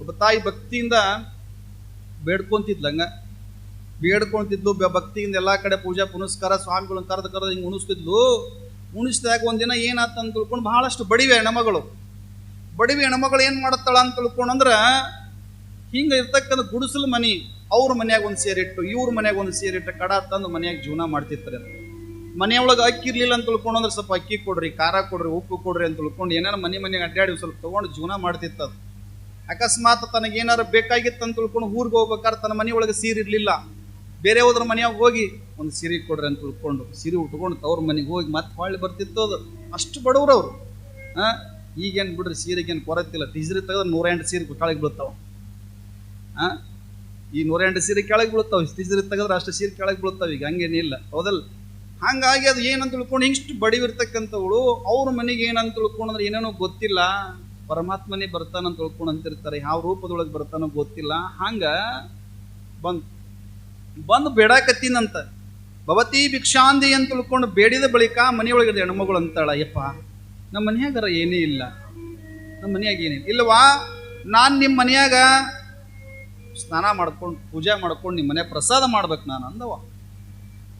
ಒಬ್ಬ ತಾಯಿ ಭಕ್ತಿಯಿಂದ ಬೇಡ್ಕೊಂತಿದ್ಲು, ಬ- ಭಕ್ತಿಯಿಂದ ಎಲ್ಲ ಕಡೆ ಪೂಜಾ, ಪುನಸ್ಕಾರ, ಸ್ವಾಮಿಗಳನ್ನ ಕರೆದು ಕರೆದು ಹಿಂಗೆ ಉಣಿಸ್ತಿದ್ಲು. ಉಣಿಸಿದಾಗ ಒಂದಿನ ಏನಾತ ಅಂತ ತಿಳ್ಕೊಂಡು ಬಹಳಷ್ಟು ಬಡಿವೆ ಹೆಣ್ಮಗಳು. ಬಡಿವೆ ಹೆಣ್ಮಗಳು ಏನು ಮಾಡತ್ತಾಳ ಅಂತ ತಿಳ್ಕೊಂಡಂದ್ರ ಹಿಂಗೆ ಇರ್ತಕ್ಕಂಥ ಗುಡಿಸಲು ಮನಿ ಅವ್ರ ಮನ್ಯಾಗ ಒಂದು ಸೇರಿಟ್ಟು ಇವ್ರ ಮನ್ಯಾಗ ಒಂದು ಸೇರಿಟ್ಟು ಕಡ ತಂದು ಮನ್ಯಾಗ ಜೀವನ ಮಾಡ್ತಿರ್ತಾರೆ ಮನೆಯೊಳಗೆ ಅಕ್ಕಿ ಇರ್ಲಿಲ್ಲ ಅಂತ ತಿಳ್ಕೊಂಡ್ರೆ ಸ್ವಲ್ಪ ಅಕ್ಕಿ ಕೊಡ್ರಿ, ಖಾರ ಕೊಡ್ರಿ, ಉಪ್ಪು ಕೊಡ್ರಿ ಅಂತ ತಿಳ್ಕೊಂಡು ಏನಾರ ಮನೆ ಮನೆಗೆ ಅಡ್ಡಾಡಿ ಸ್ವಲ್ಪ ತೊಗೊಂಡು ಜೀವನ ಮಾಡ್ತಿತ್ತದು. ಅಕಸ್ಮಾತ್ ತನಗೇನಾರು ಬೇಕಾಗಿತ್ತು ಅಂತ ತಿಳ್ಕೊಂಡು ಊರಿಗೆ ಹೋಗ್ಬೇಕಾದ್ರೆ ತನ್ನ ಮನೆಯೊಳಗೆ ಸೀರೆ ಇರಲಿಲ್ಲ. ಬೇರೆ ಹೋದ್ರ ಮನೆಯಾಗ ಹೋಗಿ ಒಂದು ಸೀರೆ ಕೊಡ್ರಿ ಅಂತ ತಿಳ್ಕೊಂಡು, ಸೀರೆ ಉಟ್ಕೊಂಡು ತವ್ರ ಮನೆಗೆ ಹೋಗಿ ಮತ್ತೆ ಹೊಳ್ಳಿ ಬರ್ತಿತ್ತು ಅದು. ಅಷ್ಟು ಬಡವ್ರು ಅವರು. ಹಾಂ ಈಗೇನು ಬಿಡ್ರಿ ಸೀರೆಗೇನು ಕೊರತಿಲ್ಲ. ಟೀಸರಿ ತೆಗೆದ್ರೆ ನೂರ ಎಂಟು ಸೀರೆ ಕೆಳಗೆ ಬೀಳ್ತಾವ. ಹಾಂ ಈ ನೂರ ಎಂಟು ಸೀರೆ ಕೆಳಗೆ ಬೀಳ್ತಾವ. ಟೀಸರಿ ತೆಗೆದ್ರೆ ಅಷ್ಟು ಸೀರೆ ಕೆಳಗೆ ಬೀಳ್ತಾವ. ಈಗ ಹಂಗೇನಿಲ್ಲ ಹೌದಲ್ಲ? ಹಂಗಾಗಿ ಅದು ಏನಂತ ತಿಳ್ಕೊಂಡು ಇಷ್ಟು ಬಡಿವಿರ್ತಕ್ಕಂಥವಳು, ಅವ್ರ ಮನೆಗೆ ಏನಂತ ತಿಳ್ಕೊಂಡ್ರೆ ಏನೇನೋ ಗೊತ್ತಿಲ್ಲ. ಪರಮಾತ್ಮನೇ ಬರ್ತಾನಂತ ತಿಳ್ಕೊಂಡು ಅಂತಿರ್ತಾರೆ. ಯಾವ ರೂಪದೊಳಗೆ ಬರ್ತಾನೋ ಗೊತ್ತಿಲ್ಲ. ಹಂಗ ಬಂದ್, ಬಂದು ಬೇಡಾಕತ್ತೀನಂತ ಭವತಿ ಭಿಕ್ಷಾಂದಿ ಅಂತ ತಿಳ್ಕೊಂಡು ಬೇಡಿದ ಬಳಿಕ ಮನೆಯೊಳಗೆ ಹೆಣ್ಮಗಳು ಅಂತಾಳ, ಯಪ್ಪ, ನಮ್ಮ ಮನ್ಯಾಗರ ಏನೇ ಇಲ್ಲ. ನಮ್ಮ ಮನೆಯಾಗ ಏನೇ ಇಲ್ಲವಾ ನಾನು ನಿಮ್ಮ ಮನೆಯಾಗ ಸ್ನಾನ ಮಾಡ್ಕೊಂಡು, ಪೂಜೆ ಮಾಡ್ಕೊಂಡು ನಿಮ್ಮ ಮನೆ ಪ್ರಸಾದ ಮಾಡ್ಬೇಕು ನಾನು ಅಂದವ.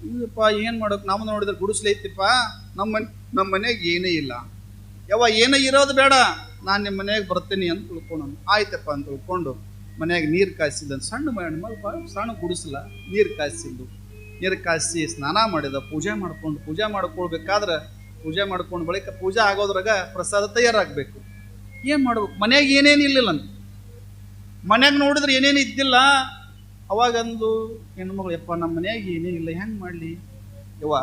ಇಲ್ಲಪ್ಪ, ಏನು ಮಾಡೋಕೆ? ನಾವು ನೋಡಿದ್ರೆ ಗುಡಿಸ್ಲೈತಿಪ್ಪ. ನಮ್ಮ ಮನೆ ನಮ್ಮ ಮನೆಯಾಗ ಏನೇ ಇಲ್ಲ. ಯಾವ ಏನೇ ಇರೋದು ಬೇಡ. ನಾನು ನಿಮ್ಮ ಮನೆಗೆ ಬರ್ತೀನಿ ಅಂತ ತಿಳ್ಕೊಂಡು ಆಯ್ತಪ್ಪ ಅಂತ ತಿಳ್ಕೊಂಡು ಮನೆಯಾಗ ನೀರು ಕಾಯಿಸಿದ್ದ ಸಣ್ಣ ಹೆಣ್ಮಗಳು ಸಣ್ಣ ಗುಡಿಸಲ. ನೀರು ಕಾಯಿಸಿದ್ದು ನೀರು ಕಾಯಿಸಿ ಸ್ನಾನ ಮಾಡಿದ. ಪೂಜೆ ಮಾಡ್ಕೊಂಡು, ಪೂಜೆ ಮಾಡ್ಕೊಳ್ಬೇಕಾದ್ರೆ ಪೂಜೆ ಮಾಡ್ಕೊಂಡು ಬಳಿಕ ಪೂಜೆ ಆಗೋದ್ರಾಗ ಪ್ರಸಾದ ತಯಾರಾಗಬೇಕು. ಏನು ಮಾಡ್ಬೇಕು? ಮನ್ಯಾಗ ಏನೇನು ಇಲ್ಲಿಲ್ಲ ಅಂತ. ಮನೆಯಾಗ ನೋಡಿದ್ರೆ ಏನೇನು ಇದ್ದಿಲ್ಲ. ಅವಾಗಂದು ಹೆಣ್ಮಗಳು ಯಪ್ಪ ನಮ್ಮ ಮನೆಯಾಗ ಏನೇನಿಲ್ಲ ಹೆಂಗೆ ಮಾಡಲಿ? ಯವ್ವ,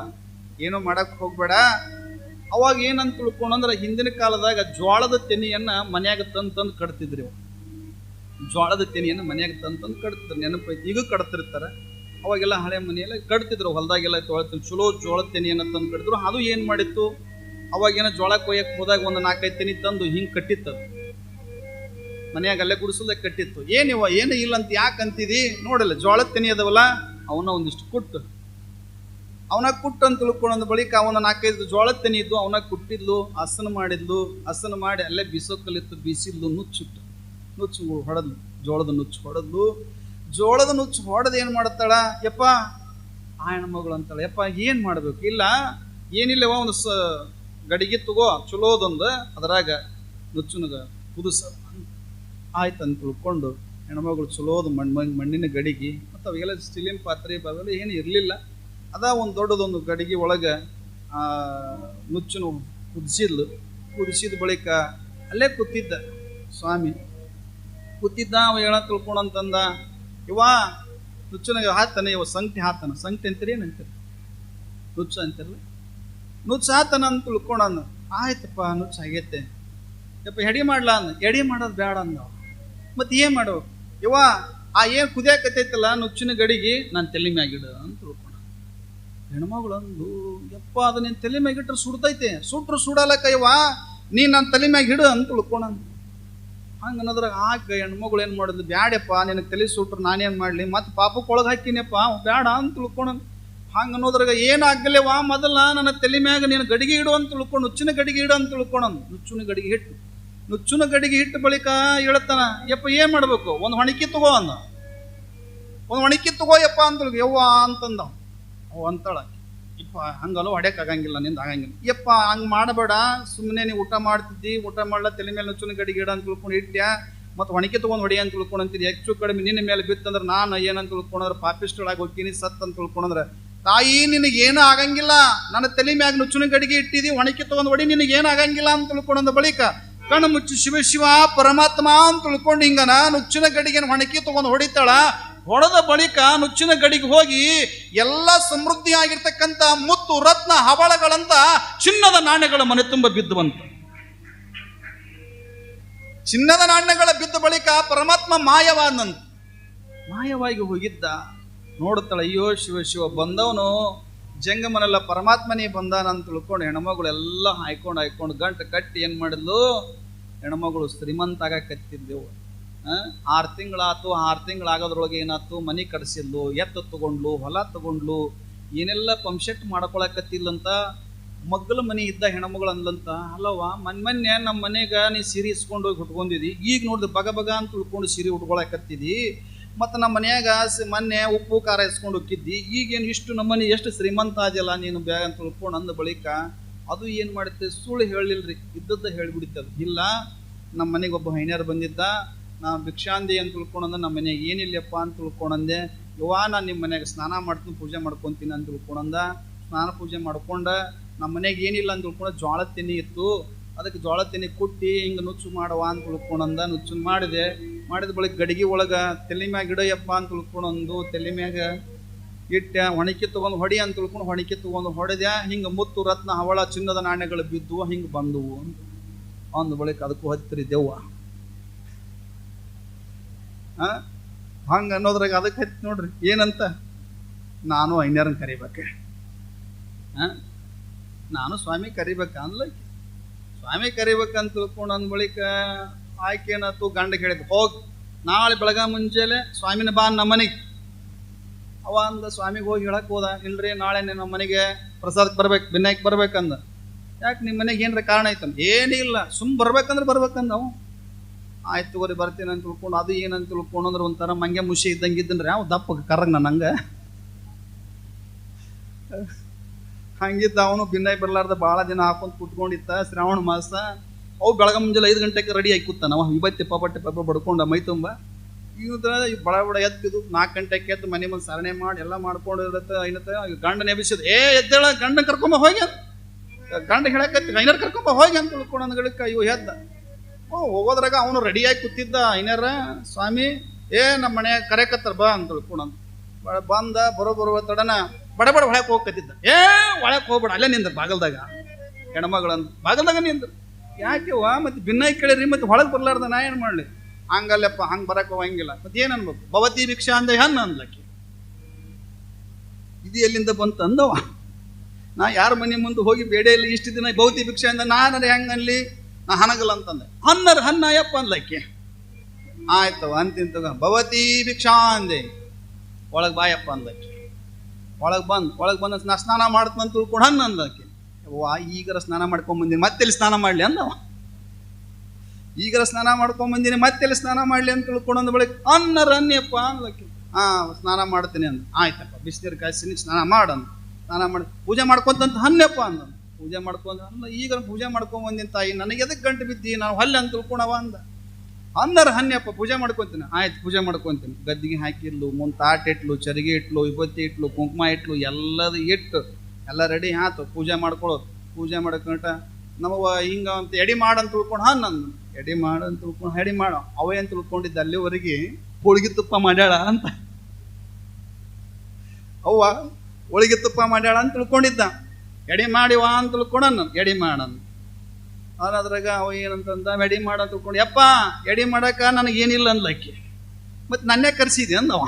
ಏನೋ ಮಾಡೋಕ್ಕೆ ಹೋಗ್ಬೇಡ. ಅವಾಗ ಏನಂತ ತಿಳ್ಕೊಂಡಂದ್ರೆ ಹಿಂದಿನ ಕಾಲದಾಗ ಜ್ವಾಳದ ತೆನೆಯನ್ನ ಮನ್ಯಾಗ ತಂದು ತಂದು ಕಟ್ತಿದ್ರು. ಜ್ವಾಳದ ತೆನೆಯನ್ನ ಮನ್ಯಾಗ ತಂದು ತಂದು ನೆನಪೈತಿ. ಈಗ ಕಟ್ತಿರ್ತಾರೆ. ಅವಾಗೆಲ್ಲ ಹಳೆ ಮನೆಯಲ್ಲ ಕಟ್ತಿದ್ರು, ಹೊಲದಾಗೆಲ್ಲ ತೊಳ್ತಿದ್ರು ಚಲೋ ಜೋಳದ ತೆನೆಯನ್ನ ತಂದು ಕಟ್ಟಿದ್ರು ಅದು ಏನು ಮಾಡಿತ್ತು? ಅವಾಗೇನ ಜೋಳ ಕೊಯ್ಯಕ್ಕೆ ಹೋದಾಗ ಒಂದು ನಾಲ್ಕೈದು ತೆನಿ ತಂದು ಹಿಂಗೆ ಕಟ್ಟಿತ್ತು ಮನೆಯಾಗ ಅಲ್ಲೇ ಗುಡಿಸಲ್ದಾಗ ಕಟ್ಟಿತ್ತು. ಏನಿವ ಏನು ಇಲ್ಲ ಅಂತ ಯಾಕೆ ನೋಡಲ್ಲ ಜೋಳದ ತೆನಿ ಅದವಲ್ಲ, ಅವನ್ನ ಒಂದಿಷ್ಟು ಕುಟ್ಟು. ಅವನ ಕುಟ್ಟು ಅಂತ ತಿಳ್ಕೊಂಡೊಂದು ಬಳಿಕ ಅವನ ನಾಲ್ಕೈದು ಜೋಳ ತೆನಿ ಇದ್ದು ಅವನ ಕುಟ್ಟಿದ್ಲು, ಹಸನ ಮಾಡಿದ್ಲು, ಹಸನ ಮಾಡಿ ಅಲ್ಲೇ ಬಿಸೋಕಲ್ಲಿತ್ತು, ಬೀಸಿದ್ಲು, ನುಚ್ಚಿಟ್ಟು, ನುಚ್ಚು ಹೊಡೆದ್ಲು, ಜೋಳದ ನುಚ್ಚು ಹೊಡೆದ್ಲು. ಜೋಳದ ನುಚ್ಚು ಹೊಡೆದು ಏನು ಮಾಡ್ತಾಳ? ಯಪ್ಪ ಆಯಣ ಮಗಳು ಅಂತಾಳೆ, ಯಪ್ಪ, ಏನು ಮಾಡಬೇಕು? ಇಲ್ಲ, ಏನಿಲ್ಲವ, ಒಂದು ಸ, ಗಡಿಗೆ ತಗೋ, ಚಲೋದೊಂದು, ಅದರಾಗ ನುಚ್ಚುನಗ ಕುದಿಸ. ಆಯ್ತು ಅಂತ ತಿಳ್ಕೊಂಡು ಹೆಣ್ಮಗಳು ಚಲೋದು ಮಣ್ಣು ಮಣ್ಣು ಮಣ್ಣಿನ ಗಡಿಗೆ ಮತ್ತು ಅವೆಲ್ಲ ಸ್ಟೀಲಿನ ಪಾತ್ರೆ ಅವೆಲ್ಲ ಏನು ಇರಲಿಲ್ಲ. ಅದ ಒಂದು ದೊಡ್ಡದೊಂದು ಗಡಿಗೆ ಒಳಗೆ ನುಚ್ಚನು ಕುದಿಸಿದ್ಲು. ಕುದಿಸಿದ ಬಳಿಕ ಅಲ್ಲೇ ಕೂತಿದ್ದ ಸ್ವಾಮಿ. ಕೂತಿದ್ದ ಅವ ಹೇಳ ತಿಳ್ಕೊಂಡಂತಂದ ಇವ ನುಚ್ಚನಾಗ ಹಾತನ ಇವ ಸಂಕ್ತಿ ಹಾತಾನ ಸಂಕ್ತಿ ಅಂತೀರಿ ಏನಂತೀರಿ ನುಚ್ಚ ಅಂತಿರಲಿ. ನುಚ್ಚ ಹಾತಾನ ಅಂತ ತಿಳ್ಕೊಂಡಂದ ಆಯ್ತಪ್ಪ, ನುಚ್ಚ ಆಗೈತೆ. ಯಪ್ಪ, ಎಡಿ ಮಾಡ್ಲಾ ಅಂದ. ಎಡಿ ಮಾಡೋದು ಬೇಡ ಅಂದ ಮತ್ತೆ ಏನು ಮಾಡೋ ಇವ ಆ ಏನು ಕುದಿಯಾಕತ್ತೈತಲ್ಲ ನುಚ್ಚಿನ ಗಡಿಗೆ? ನಾನು ತಲೆ ಮ್ಯಾಗಿಡು ಅಂತ. ತಿಳ್ಕೊಂಡ ಹೆಣ್ಮಗಳು ಅಂದು ಯಪ್ಪ, ಅದು ನಿನ್ನ ತಲೆ ಮ್ಯಾಗಿಟ್ರೆ ಸುಡ್ತೈತೆ. ಸುಟ್ರು ಸುಡಲಕ್ಕ ಕೈವಾ ನೀ ನನ್ನ ತಲೆ ಮ್ಯಾಗ ಹಿಡು ಅಂತ ತಿಳ್ಕೊಂಡ ಹಂಗೆ ಅನ್ನೋದ್ರಾಗ ಆಗ ಹೆಣ್ಮಗಳು ಏನು ಮಾಡಿದ್ಲು, ಬ್ಯಾಡಪ್ಪ, ನಿನಗೆ ತಲೆ ಸುಟ್ರು ನಾನೇನು ಮಾಡಲಿ? ಮತ್ತೆ ಪಾಪಕ್ಕೆ ಒಳಗೆ ಹಾಕಿನಪ್ಪ ಬ್ಯಾಡ ಅಂತ ತಿಳ್ಕೊಂಡ ಹಂಗೆ ಅನ್ನೋದ್ರಾಗ ಏನು ಮೊದಲ ನನ್ನ ತಲೆ ಮ್ಯಾಗ ನೀನು ಗಡಿಗೆ ಇಡು ಅಂತ ತಿಳ್ಕೊಂಡು, ನುಚ್ಚಿನ ಗಡಿಗೆ ಇಡು ಅಂತ ತಿಳ್ಕೊಂಡ ನುಚ್ಚಿನ ಗಡಿಗೆ ಹಿಟ್ಟು ನುಚ್ಚುನ ಗಡಿಗೆ ಹಿಟ್ಟು ಬಳಿಕ ಹೇಳ್ತಾನ, ಯಪ್ಪ, ಏನು ಮಾಡಬೇಕು? ಒಂದು ಹೊಣಿಕೆ ತಗೋ ಅಂದ. ಒಂದು ಹೊಣಿಕೆ ತಗೋ ಯಪ್ಪ ಅಂತ ಯವ್ವ ಅಂತಂದ ಅಂತಾಳ. ಇಪ್ಪ ಹಂಗಲ್ಲ ಹೊಡ್ಯಕ್ಕೆ ಆಗಂಗಿಲ್ಲ, ನಿಂದ ಆಗಂಗಿಲ್ಲ. ಯಪ್ಪ, ಹಂಗೆ ಮಾಡಬೇಡ. ಸುಮ್ಮನೆ ನೀವು ಊಟ ಮಾಡ್ತಿದ್ದಿ, ಊಟ ಮಾಡ್ಲ, ತಲೆ ಮೇಲೆ ನುಚ್ಚುನ ಗಡಿ ಗಿಡ ಅಂತ ತಿಳ್ಕೊಂಡು ಇಟ್ಟ್ಯಾ ಮತ್ತು ಒಣಕೆ ತೊಗೊಂಡು ಹೊಡಿ ಅಂತ ತಿಳ್ಕೊಂಡು ಅಂತೀರಿ ಹೆಚ್ಚು ಕಡಿಮೆ ನಿನ್ನ ಮೇಲೆ ಬಿತ್ತಂದ್ರೆ ನಾನು ಏನಂತ ತಿಳ್ಕೊಂಡ್ರೆ ಪಾಪಿಸ್ಟ್ಗಳಾಗಿ ಹೋಗ್ತೀನಿ ಸತ್ ಅಂತ ತಿಳ್ಕೊಂಡ್ರೆ ತಾಯಿ, ನಿನಗೆ ಏನು ಆಗಂಗಿಲ್ಲ. ನನ್ನ ತಲೆ ಮ್ಯಾಗ ನುಚ್ಚುನ ಗಡಿಗೆ ಇಟ್ಟಿದಿ, ಒಣಕೆ ತೊಗೊಂಡು ಹೊಡಿ, ನಿನಗೆ ಏನು ಆಗಂಗಿಲ್ಲ ಅಂತ ತಿಳ್ಕೊಂಡ ಬಳಿಕ ಕಣ್ಣು ಮುಚ್ಚಿ ಶಿವ ಶಿವ ಪರಮಾತ್ಮ ಅಂತ ತಿಳ್ಕೊಂಡು ಹಿಂಗನ ನುಚ್ಚಿನ ಗಡಿಗೆ ಒಣಕೆ ತೊಗೊಂಡು ಹೊಡಿತಾಳ. ಹೊಡೆದ ಬಳಿಕ ನುಚ್ಚಿನ ಗಡಿಗೆ ಹೋಗಿ ಎಲ್ಲ ಸಮೃದ್ಧಿಯಾಗಿರ್ತಕ್ಕಂಥ ಮುತ್ತು, ರತ್ನ, ಹವಳಗಳಂತ ಚಿನ್ನದ ನಾಣ್ಯಗಳ ಮನೆ ತುಂಬ ಬಿದ್ದುವಂತ ಚಿನ್ನದ ನಾಣ್ಯಗಳ ಬಿದ್ದ ಬಳಿಕ ಪರಮಾತ್ಮ ಮಾಯವಾದಂತ, ಮಾಯವಾಗಿ ಹೋಗಿದ್ದ. ನೋಡುತ್ತಾಳೆ ಅಯ್ಯೋ ಶಿವ ಶಿವ ಬಂದವನು, ಜಂಗಮನೆಲ್ಲ ಪರಮಾತ್ಮನೇ ಬಂದಾನಂತ ತಿಳ್ಕೊಂಡು ಹೆಣ್ಮಗಳೆಲ್ಲ ಹಾಯ್ಕೊಂಡು ಹಾಯ್ಕೊಂಡು ಗಂಟು ಕಟ್ಟಿ ಏನು ಮಾಡಿದ್ಲು? ಹೆಣ್ಮಗಳು ಶ್ರೀಮಂತ ಆಗಕತ್ತಿದ್ದೆವು ಆರು ತಿಂಗಳಾತು, ಆರು ತಿಂಗಳಾಗೋದ್ರೊಳಗೆ ಏನಾಯ್ತು ಮನೆ ಕಟ್ಸಿದ್ಲು, ಎತ್ತು ತಗೊಂಡ್ಲು, ಹೊಲ ತಗೊಂಡ್ಲು, ಏನೆಲ್ಲ ಪಂಪ್ಸೆಟ್ ಮಾಡ್ಕೊಳಕತ್ತಿಲ್ಲಂತ? ಮಗ್ಗಲ ಮನೆ ಇದ್ದ ಹೆಣ್ಮಗಳು ಅಂದ್ಲಂತ, ಅಲ್ಲವ್ವ, ಮನ್ ಮೊನ್ನೆ ನಮ್ಮ ಮನೆಗೆ ನೀ ಸೀರೆ ಇಸ್ಕೊಂಡು ಹೋಗಿ ಉಟ್ಕೊಂಡಿದಿ. ಈಗ ನೋಡಿದ್ರೆ ಬಗ ಬಗ ಅಂತ ಉಳ್ಕೊಂಡು ಸೀರೆ ಉಟ್ಕೊಳಕತ್ತಿದಿ. ಮತ್ತು ನಮ್ಮ ಮನ್ಯಾಗ ಮೊನ್ನೆ ಉಪ್ಪು, ಖಾರ ಇಸ್ಕೊಂಡು ಹೋಗಿದ್ದಿ. ಈಗೇನು ಇಷ್ಟು ನಮ್ಮನೆ ಎಷ್ಟು ಶ್ರೀಮಂತ ಆದಿಲ್ಲ ನೀನು ಬ್ಯಾಗ್ ಅಂತ ಉಳ್ಕೊಂಡು ಅಂದ ಬಳಿಕ, ಅದು ಏನು ಮಾಡುತ್ತೆ? ಸುಳ್ಳು ಹೇಳಿಲ್ರಿ ಇದ್ದದ್ದು ಹೇಳಿಬಿಡುತ್ತೆ ಇಲ್ಲ ನಮ್ಮ ಮನೆಗೆ ಒಬ್ಬ ಹೈನ್ಯಾರು ಬಂದಿದ್ದ. ನಾ ಭಿಕ್ಷಾಂದಿ ಅಂತ ತಿಳ್ಕೊಂಡಂದ ನಮ್ಮ ಮನೆಗೆ ಏನಿಲ್ಲಪ್ಪ ಅಂತ ತಿಳ್ಕೊಂಡಂದೆ, ಯವ್ವ ನಾನು ನಿಮ್ಮ ಮನೆಗೆ ಸ್ನಾನ ಮಾಡ್ತೀನಿ, ಪೂಜೆ ಮಾಡ್ಕೊತೀನಿ ಅಂತ ತಿಳ್ಕೊಂಡಂದ, ಸ್ನಾನ ಪೂಜೆ ಮಾಡ್ಕೊಂಡ ನಮ್ಮ ಮನೆಗೆ ಏನಿಲ್ಲ ಅಂತ ತಿಳ್ಕೊಂಡ ಜೋಳ ತೆನಿ ಇತ್ತು. ಅದಕ್ಕೆ ಜೋಳ ತೆನಿ ಕುಟ್ಟಿ ಹಿಂಗೆ ನುಚ್ಚು ಮಾಡುವ ಅಂತ ತಿಳ್ಕೊಂಡಂದ ನುಚ್ಚು ಮಾಡಿದೆ. ಮಾಡಿದ ಬಳಿಕ ಗಡಿಗೆ ಒಳಗೆ ತಲೆ ಮ್ಯಾಗ ಇಡಯಪ್ಪ ಅಂತ ತಿಳ್ಕೊಂಡೊಂದು, ತಲೆ ಮ್ಯಾಗ ಇಟ್ಟ ಹೊಣಿಕೆ ತಗೊಂಡು ಹೊಡಿ ಅಂತ ತಿಳ್ಕೊಂಡು ಹೊಣಿಕೆ ತಗೊಂಡು ಹೊಡೆದೆ. ಹಿಂಗೆ ಮುತ್ತು ರತ್ನ ಹವಳ ಚಿನ್ನದ ನಾಣ್ಯಗಳು ಬಿದ್ದು ಹಿಂಗೆ ಬಂದವು ಅಂದ ಬಳಿಕ ಅದಕ್ಕೂ ಹತ್ತಿರಿ ದೆವ್ವ. ಹಂಗ ಅನ್ನೋದ್ರಾಗ ಅದಕ್ಕೆ ಹತ್ತಿ ನೋಡ್ರಿ. ಏನಂತ? ನಾನು ಐನ್ಯಾರನ್ ಕರಿಬೇಕೆ. ಹಾಂ ನಾನು ಸ್ವಾಮಿ ಕರಿಬೇಕ ಅನ್ಲ ಸ್ವಾಮಿ ಕರಿಬೇಕಂತ ತಿಳ್ಕೊಂಡು ಅಂದ ಬಳಿಕ ಆಯ್ಕೆ ಏನಾಯ್ತು? ಗಂಡ ಹೇಳಿದ್ ಹೋಗಿ. ನಾಳೆ ಬೆಳಗ ಮುಂಜಾನೆ ಸ್ವಾಮಿನ ಬಾ ನಮ್ಮ ಮನೆಗೆ. ಅವ ಅಂದ, ಸ್ವಾಮಿಗೆ ಹೋಗಿ ಹೇಳಕ್ಕೆ ಹೋದ. ಇಲ್ರಿ, ನಾಳೆ ನಮ್ಮ ಮನೆಗೆ ಪ್ರಸಾದಕ್ಕೆ ಬರ್ಬೇಕು ಬಿನ್ನಾಯ್ಕ್ ಬರ್ಬೇಕಂದ. ಯಾಕೆ ನಿಮ್ಮ ಮನೆಗೆ ಏನರ ಕಾರಣ ಐತಂದ? ಏನಿಲ್ಲ. ಸುಮ್ ಬರ್ಬೇಕಂದ್ರೆ ಬರ್ಬೇಕಂದ ಅವ. ಆಯ್ತು ತಗೋರಿ, ಬರ್ತೀನಿ ಅಂತ ತಿಳ್ಕೊಂಡು, ಅದು ಏನಂತ ತಿಳ್ಕೊಂಡು ಅಂದ್ರೆ ಒಂಥರ ಮಂಗೆ ಮುಷಿ ಇದ್ದಂಗೆ ಇದ್ದನ್ರಿ ದಪ್ಪ ಕರಂಗ ನಾನು ಹಂಗ. ಹಂಗಿದ್ದ ಅವನು ಭಿನ್ನ ಬರ್ಲಾರ್ದ ಭಾಳ ದಿನ ಹಾಕೊಂಡು ಕುತ್ಕೊಂಡಿತ್ತ ಶ್ರಾವಣ ಮಾಸ. ಅವು ಬೆಳಗ ಮುಂಜಾನೆ ಐದು ಗಂಟೆಗೆ ರೆಡಿ ಆಗಿ ಕೂತಾನ. ಅವ ಇವತ್ತಿ ಪಪಟ್ಟೆ ಪಪ್ಪ ಬಡ್ಕೊಂಡ ಮೈ ತುಂಬ. ಇವತ್ತ ಬಡ ಬಡ ಎತ್ತಿದು ನಾಲ್ಕು ಗಂಟೆಗೆ ಎದ್ದು ಮನೆ ಮುಂದೆ ಸರಣೆ ಮಾಡಿ ಎಲ್ಲ ಮಾಡ್ಕೊಂಡು ಇರತ್ತೆ ಏನತ್ತ ಗಂಡನ ಎಬ್ಬಿಸಿದ, ಏ, ಎದ್ದೇಳ, ಗಂಡನ ಕರ್ಕೊಂಬ ಹೋಗಿ ಗಂಡ ಹೇಳಕತ್ತಿ, ಐನರ್ ಕರ್ಕೊಂಬ ಹೋಗಿ ಅಂತ ತಿಳ್ಕೊಂಡು ಅಂದ್ಗಳಿಕ ಇವು ಎದ್ದ. ಹೋಗೋದ್ರಾಗ ಅವನು ರೆಡಿಯಾಗಿ ಕೂತಿದ್ದ ಐನರ ಸ್ವಾಮಿ, ಏ, ನಮ್ಮ ಮನೆ ಕರೆಕತ್ತಾರ ಬಾ ಅಂತ ತಿಳ್ಕೊಂಡಂತ ಬಂದ, ಬರೋ ಬರುವ ತಡನ ಬಡ ಬಡ ಒಳಕ್ಕೆ ಹೋಗ್ಕತ್ತಿದ್ದ. ಏ ಒಳಕ್ಕೆ ಹೋಗ್ಬೇಡ, ಅಲ್ಲೇ ನಿಂದ ಬಾಗಲ್ದಾಗ. ಹೆಣ್ಮಗಳಂತ ಬಾಗಲ್ದಾಗ ನಿಂದ ವಾ, ಮತ್ತೆ ಭಿನ್ನಾಗಿ ಕೇಳಿರಿ, ಮತ್ತೆ ಹೊಳಗೆ ಬರ್ಲಾರ್ದ ನಾ ಏನು ಮಾಡಲಿ? ಹಂಗಲ್ಲಪ್ಪ, ಹಂಗೆ ಬರಕ್ಕೆ ಹೋಗಂಗಿಲ್ಲ. ಮತ್ತೆ ಏನು ಅನ್ಬೇಕು? ಭವತಿ ಭಿಕ್ಷಾ ಅಂದ ಹೆಣ್ಣು ಅನ್ಲಕ್ಕೆ ಇದು ಎಲ್ಲಿಂದ ಬಂತು ಅಂದವ? ನಾ ಯಾರ ಮನೆ ಮುಂದೆ ಹೋಗಿ ಬೇಡ ಇಲ್ಲಿ, ಇಷ್ಟು ದಿನ ಭೌತಿ ಭಿಕ್ಷೆ ಅಂದ ನಾನು ಹೆಂಗೆ ಅನ್ಲಿ? ನಾ ಹನಗಲ್ಲ ಅಂತಂದೆ. ಹನ್ನರ್ ಹನ್ನ ಯಪ್ಪ ಅಂದ್ಲಕ್ಕೆ. ಆಯ್ತು ಅಂತಿಂತ ಭವತಿ ಭಿಕ್ಷಾ ಅಂದೆ ಒಳಗೆ ಬಾಯಪ್ಪ ಅಂದಕ್ಕೆ ಒಳಗೆ ಬಂದು, ಒಳಗೆ ಬಂದ ನಾ ಸ್ನಾನ ಮಾಡ್ತಂತ ತಿಳ್ಕೊಂಡು ಹನ್ನ ಅಂದಕ್ಕೆ ವಾ ಈಗರ ಸ್ನಾನ ಮಾಡ್ಕೊಂಡ್ ಬಂದೀನಿ, ಮತ್ತೆಲ್ಲಿ ಸ್ನಾನ ಮಾಡಲಿ ಅಂದವ ಈಗರ ಸ್ನಾನ ಮಾಡ್ಕೊಂಡ್ ಬಂದೀನಿ, ಮತ್ತೆಲ್ಲಿ ಸ್ನಾನ ಮಾಡಲಿ ಅಂತ ತಿಳ್ಕೊಂಡು ಅಂದ ಬಳಿಕ ಅನ್ನರ್ ಅನ್ಯಪ್ಪ ಅಂದಕ್ಕೆ ಹಾ ಸ್ನಾನ ಮಾಡ್ತೀನಿ ಅಂದ. ಆಯ್ತಪ್ಪ, ಬಿಸಿನೀರು ಕಾಯಿಸಿನಿ, ಸ್ನಾನ ಮಾಡಂದು ಸ್ನಾನ ಮಾಡಿ. ಪೂಜೆ ಮಾಡ್ಕೊಂತಂತ ಹನ್ನಪ್ಪ ಅಂದ. ಪೂಜೆ ಮಾಡ್ಕೊಂಡು ಈಗ ಪೂಜೆ ಮಾಡ್ಕೊಂಡು ಬಂದಿನ ತಾಯಿ, ನನಗೆ ಎದಕ್ಕೆ ಗಂಟು ಬಿದ್ದಿ? ನಾವು ಹಲ್ಲೆ ಅಂತ ತಿಳ್ಕೊಣವ ಅಂದ. ಅಂದರ ಹನ್ಯಪ್ಪ ಪೂಜೆ ಮಾಡ್ಕೊಂತೀನಿ. ಆಯ್ತು, ಪೂಜೆ ಮಾಡ್ಕೊತೀನಿ. ಗದ್ದಿಗೆ ಹಾಕಿರ್ಲು ಮುಂದೆ ತಾಟ್ ಇಟ್ಲು, ಚರಿಗೆ ಇಟ್ಲು ವಿಭತ್ತಿ ಇಟ್ಲು, ಕುಂಕುಮ ಇಟ್ಲು, ಎಲ್ಲದು ಇಟ್ಟು ಎಲ್ಲ ರೆಡಿ ಆತು. ಪೂಜೆ ಮಾಡ್ಕೊಳ್ಳೋದು ಪೂಜೆ ಮಾಡ್ಕೊಂಡ ನಮವ ಹಿಂಗ ಅಂತ ಎಡಿ ಮಾಡಂತ ತಿಳ್ಕೊಂಡು ಹಾ ನಂದು. ಎಡಿ ಮಾಡಂತ ತಿಳ್ಕೊಂಡು ಎಡಿ ಮಾಡ. ಅವ ಏನು ತಿಳ್ಕೊಂಡಿದ್ದ, ಅಲ್ಲಿವರೆಗೆ ಹೋಳಿಗೆ ತುಪ್ಪ ಮಾಡ್ಯಾಳ ಅಂತ. ಅವ್ವ, ಹೋಳಿಗೆ ತುಪ್ಪ ಮಾಡ್ಯಾಳ ಅಂತ ತಿಳ್ಕೊಂಡಿದ್ದ. ಎಡಿ ಮಾಡಿವಾ ಅಂತ ತಿಳ್ಕೊಂಡ ಎಡಿ ಮಾಡನ್ ಅದ್ರಾಗ ಅವ ಏನಂತಂದ ಎಡಿ ಮಾಡ ತಿಳ್ಕೊಂಡು ಯಪ್ಪ, ಎಡಿ ಮಾಡಕ ನನಗೆ ಏನಿಲ್ಲ ಅಂದ್ಲಕ್ಕಿ. ಮತ್ತೆ ನನ್ನೇ ಕರ್ಸಿದಿ ಅಂದವ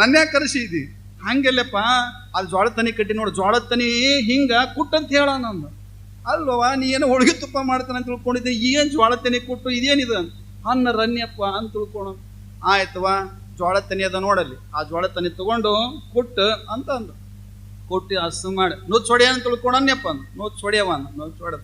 ನನ್ನೇ ಕರ್ಸಿದಿ. ಹಂಗೆಲ್ಲಪ್ಪ ಅಲ್ಲಿ ಜೋಳದ ತನಿ ಕಟ್ಟಿ ನೋಡು ಜೋಳದ ತನಿ ಹಿಂಗ ಕುಟ್ಟಂತ ಹೇಳ ನಂದು. ಅಲ್ವ ನೀ ಏನೋ ಹೋಳಿಗೆ ತುಪ್ಪ ಮಾಡ್ತಾನೆ ಅಂತ ತಿಳ್ಕೊಂಡಿದ್ದೆ ಏನು ಜೋಳದ ತನಿ ಕುಟ್ಟು, ಇದೇನಿದ? ಅನ್ನ ರನ್ಯಪ್ಪ ಅಂತ ತಿಳ್ಕೊಂಡು ಆಯ್ತವ ಜೋಳದ ತನಿ ಅದ ನೋಡಲ್ಲಿ. ಆ ಜೋಳದ ತನಿ ತಗೊಂಡು ಕುಟ್ಟು ಅಂತ ಅಂದ. ಕೊಟ್ಟು ಹಸು ಮಾಡಿ. ನುಚ್ಚು ಹೊಡೆಯ ಅಂತ ತಿಳ್ಕೊಂಡನ್ಯಪ್ಪ ನುಚ್ಚು ಹೊಡಿಯವ ನುಚ್ಚು ಹೊಡೆದ.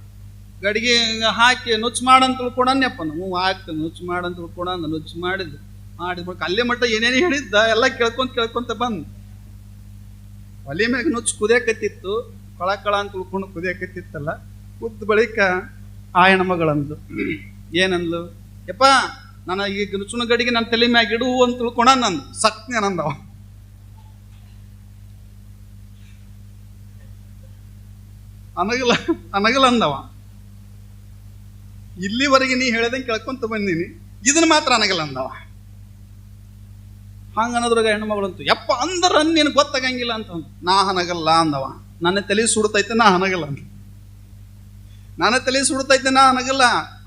ಗಡಿಗೆ ಹಾಕಿ ನುಚ್ಚು ಮಾಡಂತ ತಿಳ್ಕೊಂಡನ್ಯಪ್ಪ ಹ್ಞೂ ಹಾಕ್ತೇನೆ ನುಚ್ಚು ಮಾಡಂತ ತಿಳ್ಕೊಂಡ ನುಚ್ಚು ಮಾಡಿದ್ದು ಮಾಡಿದ್ಬೇಕು ಅಲ್ಲೇ ಮಟ್ಟ ಏನೇನು ಹೇಳಿದ್ದ. ಎಲ್ಲ ಕೇಳ್ಕೊಂತ ಕೇಳ್ಕೊಂತ ಬಂದು. ಒಲೆ ಮ್ಯಾಗ ನುಚ್ಚು ಕುದಿಯಕತ್ತಿತ್ತು. ಕಳ ಕಳ ಅಂತ ತಿಳ್ಕೊಂಡು ಕುದಿಯಕತ್ತಿತ್ತಲ್ಲ. ಕುದ್ದ ಬಳಿಕ ಆಯನ ಮಗಳಂದು ಏನಂದ್ಲು? ಯಪ್ಪ ಈಗ ನುಚ್ಚುನ ಗಡಿಗೆ ನನ್ನ ತಲೆ ಮ್ಯಾಗ ಇಡು ಅಂತ ತಿಳ್ಕೊಂಡ ನಂದು ಸಕ್ನೆ ನಂದವ ಅನಗಲ ಅನಗಲ ಅಂದವ ಇಲ್ಲಿವರೆಗೆ ನೀ ಹೇಳ್ದಂಗೆ ಕೇಳ್ಕೊಂತ ಬಂದೀನಿ ಇದನ್ನ ಮಾತ್ರ ಅನಗಲ್ಲ ಅಂದವ ಹಂಗ ಅನ್ನೋದ್ರಾಗ ಹೆಣ್ಮಗಳಂತು ಯಪ್ಪ, ಅಂದ್ರ ನೀನು ಗೊತ್ತಾಗಂಗಿಲ್ಲ ಅಂತ. ನಾ ಹನಗಲ್ಲ ಅಂದವ. ನನ್ನ ತಲೆ ಸುಡ್ತೈತೆ, ನಾ ಹನಗಲ್ಲ ಅಂತ ನನ್ನ ತಲೆ ಸುಡ್ತೈತೆ, ನಾ ಹನಗಲ್ಲ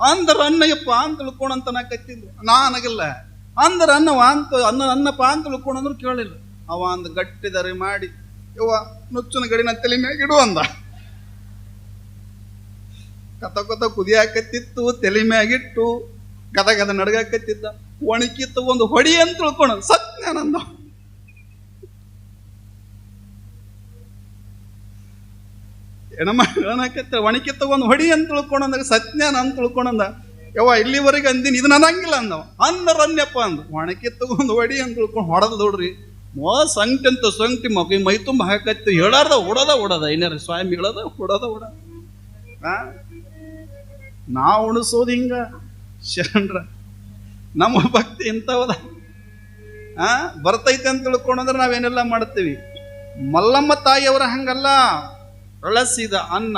ಅಂದ್ರ ಅನ್ನಯ್ಯಪ್ಪ ಅಂತ ತಿಳ್ಕೊಂಡಂತ ನಾ ಕತ್ತಿದ್ದೆ. ನಾ ಹನಗಲ್ಲ ಅಂದ್ರ ಅನ್ನವ ಅಂತ, ಅನ್ನ, ಅನ್ನಪ್ಪ ಅಂತ ತಿಳ್ಕೊಂಡಂದ್ರು ಕೇಳಿಲ್ಲ. ಅವ ಅಂದ ಗಟ್ಟಿದರಿ ಮಾಡಿ, ಯವ್ವ, ನುಚ್ಚನ ಗಡಿನ ತಲೆ ಮ್ಯಾಗಿಡು ಅಂದ. ಕತ ಕತ ಕುದಿಯಾಕತ್ತಿತ್ತು, ತಲೆ ಮ್ಯಾಗಿಟ್ಟು ಗದ ಗದ ನಡಗಾಕತ್ತಿದ್ದ. ಒಣಕಿತ್ತು ಒಂದು ಹೊಡಿ ಅಂತ ತಿಳ್ಕೊಂಡು. ಸತ್ಯಾನಂದ. ಹೆಣಮ ಒಂದು ಒಣಕೆ ತಗೊಂಡು ಹೊಡಿ ಅಂತ ತಿಳ್ಕೊಂಡಂದಾಗ ಸತ್ಯಾನ ಅಂತ ತಿಳ್ಕೊಂಡಂದ. ಯವ್ವ, ಇಲ್ಲಿವರೆಗೆ ಅಂದಿನಿ ಇದು ನನಂಗಿಲ್ಲ ಅಂದವ. ಅಂದರನ್ಯಪ್ಪ ಅಂದ. ಒಣಕಿತ್ತ ಒಂದು ಹೊಡಿ ಅಂತ ತಿಳ್ಕೊಂಡು ಹೊಡೆದು ನೋಡ್ರಿ. ಮೋ ಅಂತ ಸಂಕ್ಟಿ ಮಗು ಮೈ ತುಂಬ ಹಾಕತ್ತು ಹೇಳಾರ್ದ ಹೊಡದ ಹೊಡದ ಏನಾರ ಸ್ವಾಮಿ ಹೇಳೋದ ಹೊಡದ ಹೊಡ ಆ ನಾವು ಉಣಿಸೋದು ಹಿಂಗ? ಶರಣರ, ನಮ್ಮ ಭಕ್ತಿ ಇಂಥವದ? ಆ? ಬರ್ತೈತೆ ಅಂತ ತಿಳ್ಕೊಂಡ್ರೆ ನಾವೇನೆಲ್ಲ ಮಾಡ್ತೀವಿ? ಮಲ್ಲಮ್ಮ ತಾಯಿಯವರ ಹಂಗಲ್ಲ. ಅಳಸಿದ ಅನ್ನ